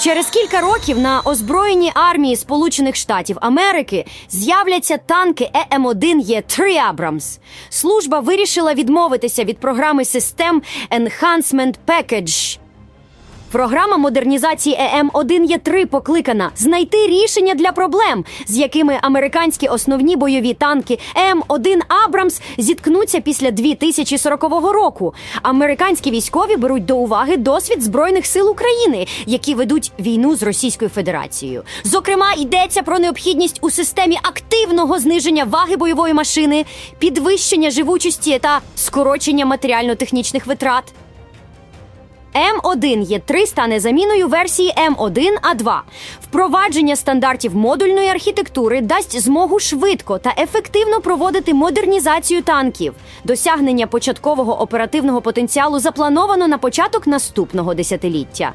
Через кілька років на озброєній армії Сполучених Штатів Америки з'являться танки Е ЕМ-1 Є-3 Абрамс. Служба вирішила відмовитися від програми систем Enhancement Package. Програма модернізації Е ЕМ-1Є3 покликана знайти рішення для проблем, з якими американські основні бойові танки ЕМ-1 Абрамс зіткнуться після 2040 року. Американські військові беруть до уваги досвід збройних сил України, які ведуть війну з Російською Федерацією. Зокрема, йдеться про необхідність у системі активного зниження ваги бойової машини, підвищення живучості та скорочення матеріально-технічних витрат. М1 Є3 стане заміною версії М1А2. Впровадження стандартів модульної архітектури дасть змогу швидко та ефективно проводити модернізацію танків. Досягнення початкового оперативного потенціалу заплановано на початок наступного десятиліття.